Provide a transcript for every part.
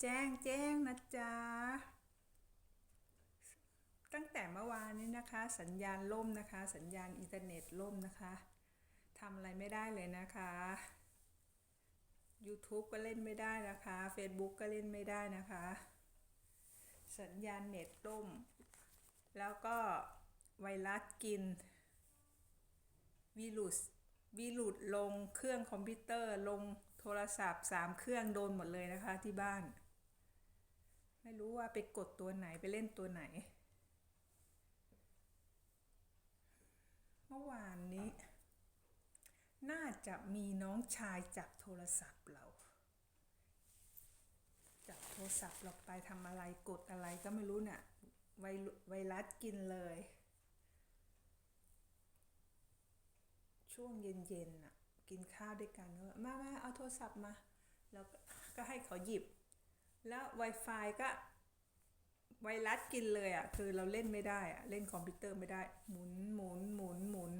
แจ้งแจ้งนะจ๊ะ ตั้งแต่เมื่อวานนี้นะคะ สัญญาณล่มนะคะ สัญญาณอินเทอร์เน็ตล่มนะคะทำอะไรไม่ได้เลยนะคะ YouTube ก็เล่นไม่ได้นะคะ Facebook ก็เล่นไม่ได้นะคะ สัญญาณเน็ตล่ม แล้วก็ไวรัสกินวีรุสวีรุสลงเครื่องคอมพิวเตอร์ลงโทรศัพท์สามเครื่องโดนหมดเลยนะคะที่บ้าน ไม่รู้ว่าไปกดตัวไหนไปเล่นตัวไหน เมื่อวานนี้ น่าจะมีน้องชายจับโทรศัพท์เรา จับโทรศัพท์เราไปทำอะไรกดอะไรก็ไม่รู้น่ะไวรุไวรัสกินเลย ช่วงเย็นๆน่ะ กินข้าวด้วยกันก็มามาเอาโทรศัพท์มา แล้วก็ให้เขาหยิบ แล้ว Wi-Fi ก็ไวรัสกินเลยอะ คือเราเล่นไม่ได้อะ เล่นคอมพิวเตอร์ไม่ได้ หมุนหมุนหมุนหมุน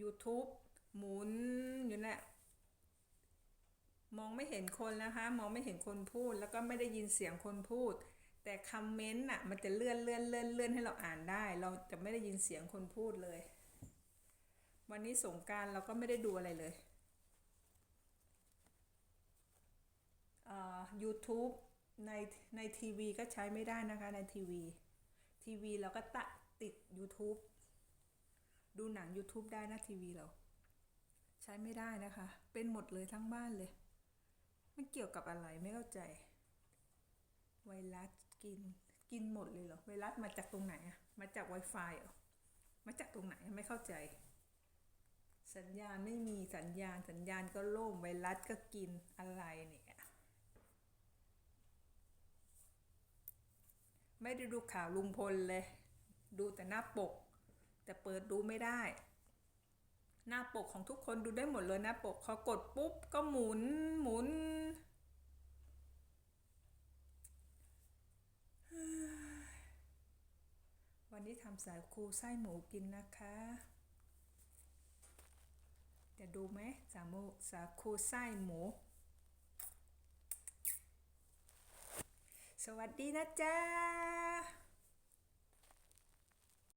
YouTube หมุนอยู่น่ะมองไม่เห็นคนนะคะ มองไม่เห็นคนพูด แล้วก็ไม่ได้ยินเสียงคนพูด แต่คอมเมนต์น่ะ มันจะเลื่อนเลื่อนเลื่อนเลื่อนให้เราอ่านได้ เราจะไม่ได้ยินเสียงคนพูดเลย วันนี้สงการเราก็ไม่ได้ดูอะไรเลยเอ่อ YouTube ในในทีวีก็ใช้ไม่ได้นะคะในทีวีทีวีเราก็ตะติด YouTube ดูหนัง YouTube ได้นะทีวีเรา ใช้ไม่ได้นะคะ เป็นหมดเลยทั้งบ้านเลย มันเกี่ยวกับอะไรไม่เข้าใจ ไวรัสกินกินหมดเลยเหรอ ไวรัสมาจากตรงไหนอะมาจาก Wi-Fi เหรอมาจากตรงไหนไม่เข้าใจ สัญญาณไม่มีสัญญาณสัญญาณก็ล่มไวรัสก็กินอะไรเนี่ย ไม่ได้ดูข่าวลุงพลเลย ดูแต่หน้าปก แต่เปิดดูไม่ได้ หน้าปกของทุกคนดูได้หมดเลยหน้าปกเขากดปุ๊บก็หมุนหมุนวันนี้ทำสายคูไส้หมูกินนะคะจะดูไหมสามูสาคูไส้หมู สวัสดีนะจ๊ะ